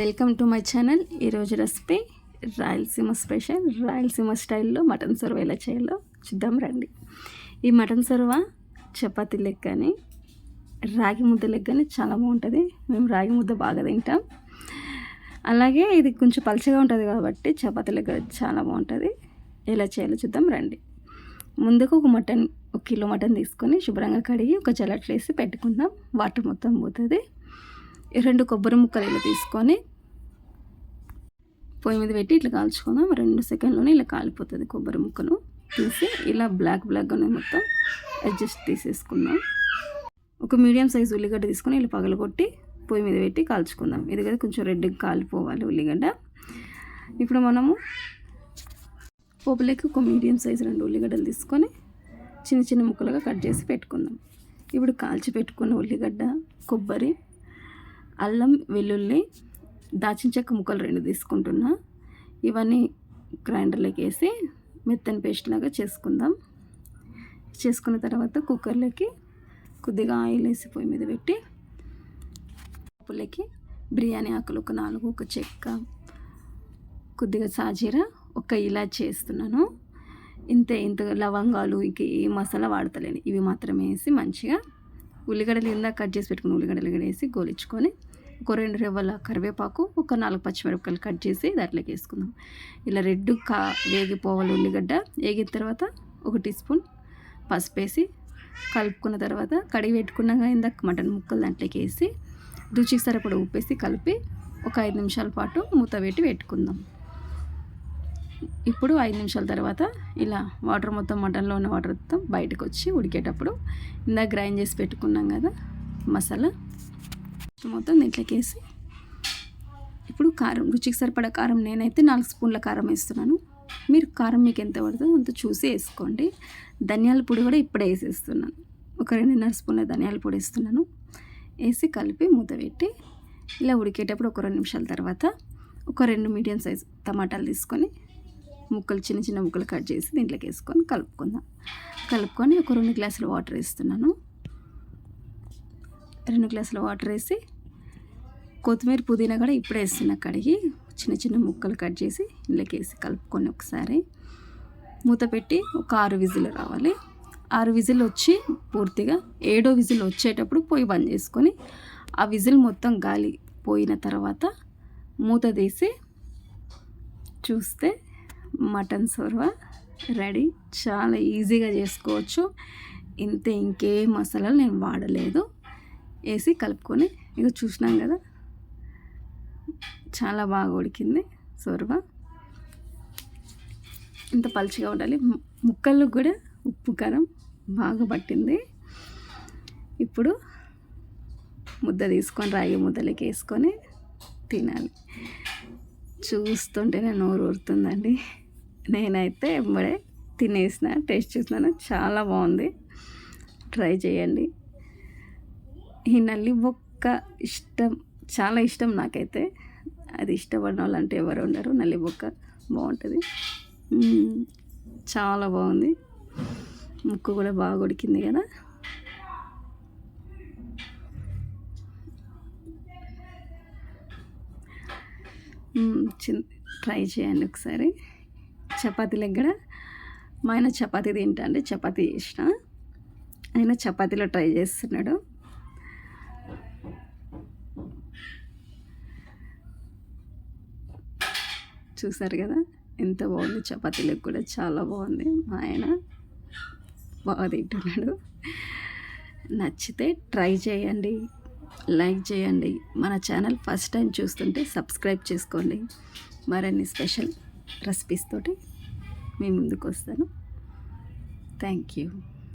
Welcome to my channel. ఈరోజు recipe Rayalaseema special. Rayalaseema స్టైల్లో mutton సొరవ ఎలా చేయాలో చూద్దాం రండి. ఈ మటన్ సర్వ చపాతీ కానీ రాగి ముద్ద లెక్కని చాలా బాగుంటుంది. మేము రాగి ముద్ద బాగా తింటాం. అలాగే ఇది కొంచెం పలచగా ఉంటుంది కాబట్టి చపాతీ లెక్క చాలా బాగుంటుంది. ఎలా చేయాలో చూద్దాం రండి. ముందుకు ఒక మటన్ ఒక కిలో మటన్ తీసుకొని శుభ్రంగా కడిగి ఒక జలట్లు వేసి పెట్టుకుందాం. వాటర్ మొత్తం పోతుంది. ఈ రెండు కొబ్బరి ముక్కలు ఇలా తీసుకొని పొయ్యి మీద పెట్టి ఇట్లా కాల్చుకుందాం రెండు సెకండ్లోనే ఇలా కాలిపోతుంది కొబ్బరి ముక్కను తీసి ఇలా బ్లాక్ బ్లాక్గానే మొత్తం అడ్జస్ట్ తీసేసుకుందాం ఒక మీడియం సైజ్ ఉల్లిగడ్డ తీసుకొని ఇలా పగలగొట్టి పొయ్యి మీద పెట్టి కాల్చుకుందాం. ఇది కదా కొంచెం రెడ్గా కాలిపోవాలి ఉల్లిగడ్డ. ఇప్పుడు మనము పోపులోకి ఒక మీడియం సైజ్ రెండు ఉల్లిగడ్డలు తీసుకొని చిన్న చిన్న ముక్కలుగా కట్ చేసి పెట్టుకుందాం. ఇప్పుడు కాల్చి పెట్టుకున్న ఉల్లిగడ్డ కొబ్బరి అల్లం వెల్లుల్లి దాచిన చెక్క ముక్కలు రెండు తీసుకుంటున్నా. ఇవన్నీ గ్రైండర్లోకి వేసి మెత్తని పేస్ట్ లాగా చేసుకుందాం. చేసుకున్న తర్వాత కుక్కర్లోకి కొద్దిగా ఆయిల్ వేసి పొయ్యి మీద పెట్టి పప్పులకి బిర్యానీ ఆకులు ఒక నాలుగు ఒక చెక్క కొద్దిగా సాజీర ఒక ఇలా చేస్తున్నాను ఇంతే ఇంత లవంగాలు ఇంక ఏ మసాలా వాడతలేను. ఇవి మాత్రమే వేసి మంచిగా ఉల్లిగడ్డలు ఇందా కట్ చేసి పెట్టుకుని ఉల్లిగడ్డలు కూడా వేసి గోలించుకొని ఒక రెండు రెవ్వల కరివేపాకు ఒక నాలుగు పచ్చిమిరపకాయలు కట్ చేసి దాంట్లోకి వేసుకుందాం. ఇలా రెడ్ కా వేగిపోవాలి ఉల్లిగడ్డ వేగిన తర్వాత ఒక టీ స్పూన్ పసుపు వేసి కలుపుకున్న తర్వాత కడిగి పెట్టుకున్నాక ఇందాక మటన్ ముక్కలు దాంట్లోకి వేసి రుచికి సరిపడ ఉప్పేసి కలిపి ఒక ఐదు నిమిషాల పాటు మూత పెట్టి పెట్టుకుందాం. ఇప్పుడు ఐదు నిమిషాల తర్వాత ఇలా వాటర్ మొత్తం మటన్లో ఉన్న వాటర్ మొత్తం బయటకు వచ్చి ఉడికేటప్పుడు ఇందాక గ్రైండ్ చేసి పెట్టుకున్నాం కదా మసాలా మొత్తం దీంట్లోకి వేసి ఇప్పుడు కారం రుచికి సరిపడా కారం నేనైతే నాలుగు స్పూన్ల కారం వేస్తున్నాను. మీరు కారం మీకు ఎంత పడుతుందో అంత చూసి వేసుకోండి. ధనియాల పొడి కూడా ఇప్పుడే వేసేస్తున్నాను. ఒక రెండున్నర స్పూన్ల ధనియాల పొడి వేస్తున్నాను. వేసి కలిపి మూత పెట్టి ఇలా ఉడికేటప్పుడు ఒక రెండు నిమిషాల తర్వాత ఒక రెండు మీడియం సైజ్ టమాటాలు తీసుకొని ముక్కలు చిన్న చిన్న ముక్కలు కట్ చేసి దీంట్లోకి వేసుకొని కలుపుకుందాం. కలుపుకొని ఒక రెండు గ్లాసులు వాటర్ వేస్తున్నాను. రెండు గ్లాసుల వాటర్ వేసి కొత్తిమీర పుదీనా కూడా ఇప్పుడే వేస్తున్నా కడిగి చిన్న చిన్న ముక్కలు కట్ చేసి ఇంట్లోకి వేసి కలుపుకొని ఒకసారి మూత పెట్టి ఒక ఆరు విజిల్ రావాలి. ఆరు విజిల్ వచ్చి పూర్తిగా ఏడో విజిల్ వచ్చేటప్పుడు పొయ్యి బంద్ చేసుకొని ఆ విజిల్ మొత్తం గాలి పోయిన తర్వాత మూత తీసి చూస్తే మటన్ సోర్వా రెడీ. చాలా ఈజీగా చేసుకోవచ్చు. ఇంతే ఇంకే మసాలాలు నేను వాడలేదు. వేసి కలుపుకొని ఇక చూసినాం కదా చాలా బాగా ఉడికింది సొరవ. ఇంత పలుచగా ఉండాలి. ముక్కలు కూడా ఉప్పు కారం బాగా పట్టింది. ఇప్పుడు ముద్ద తీసుకొని రాగి ముద్దలకి వేసుకొని తినాలి. చూస్తుంటేనే నోరు ఊరుతుందండి. నేనైతే ఎంబడే తినేసిన టేస్ట్ చూసినాను చాలా బాగుంది. ట్రై చేయండి. ఈ నల్లి బొక్క ఇష్టం చాలా ఇష్టం నాకైతే. అది ఇష్టపడిన వాళ్ళంటే ఎవరు ఉండరు. నల్లి బొక్క బాగుంటుంది. చాలా బాగుంది. ముక్కు కూడా బాగా ఉడికింది కదా. ట్రై చేయండి ఒకసారి. చపాతీలకు కూడా. మా ఆయన చపాతీ తింటా అంటే చపాతీ చేసిన. ఆయన చపాతీలో ట్రై చేస్తున్నాడు. చూసారు కదా? ఎంత బాగుంది. చపాతీలకు కూడా చాలా బాగుంది. మా ఆయన బాగా తింటున్నాడు. నచ్చితే ట్రై చేయండి. లైక్ చేయండి. మన ఛానల్ ఫస్ట్ టైం చూస్తుంటే సబ్స్క్రైబ్ చేసుకోండి. మరిన్ని స్పెషల్ రెసిపీస్ తోటి మీ ముందుకు వస్తాను. Thank you.